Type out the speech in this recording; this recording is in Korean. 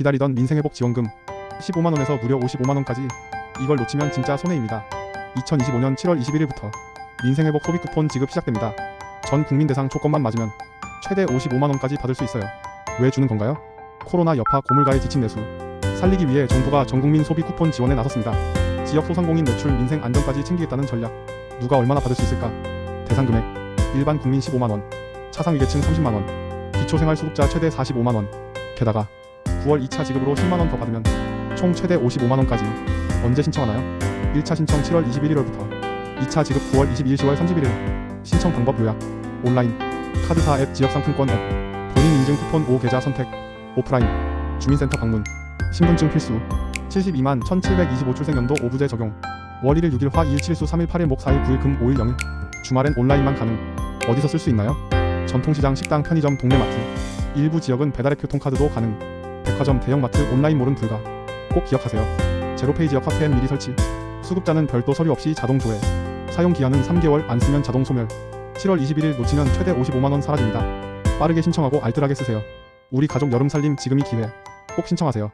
기다리던 민생회복 지원금 15만원에서 무려 55만원까지 이걸 놓치면 진짜 손해입니다. 2025년 7월 21일부터 민생회복 소비 쿠폰 지급 시작됩니다. 전 국민 대상 조건만 맞으면 최대 55만원까지 받을 수 있어요. 왜 주는 건가요? 코로나 여파 고물가에 지친 내수 살리기 위해 정부가 전국민 소비 쿠폰 지원에 나섰습니다. 지역 소상공인 매출 민생 안정까지 챙기겠다는 전략 누가 얼마나 받을 수 있을까? 대상 금액 일반 국민 15만원 차상위계층 30만원 기초생활수급자 최대 45만원 게다가 9월 2차 지급으로 10만원 더 받으면 총 최대 55만원까지. 언제 신청하나요? 1차 신청 7월 21일부터. 2차 지급 9월 22일 10월 31일 신청 방법 요약. 온라인. 카드사 앱 지역상품권 앱. 본인 인증 쿠폰 5 계좌 선택. 오프라인. 주민센터 방문. 신분증 필수. 72만 1725 출생연도 5부제 적용. 월 1일 6일 화 2일 7수 3일 8일 목 4일 9일 금 5일 0일. 주말엔 온라인만 가능. 어디서 쓸 수 있나요? 전통시장 식당 편의점 동네 마트. 일부 지역은 배달앱 교통카드도 가능 백화점 대형마트 온라인 몰은 불가. 꼭 기억하세요. 제로페이 지역 화폐 미리 설치. 수급자는 별도 서류 없이 자동 조회. 사용 기한은 3개월 안 쓰면 자동 소멸. 7월 21일 놓치면 최대 55만원 사라집니다. 빠르게 신청하고 알뜰하게 쓰세요. 우리 가족 여름 살림 지금이 기회. 꼭 신청하세요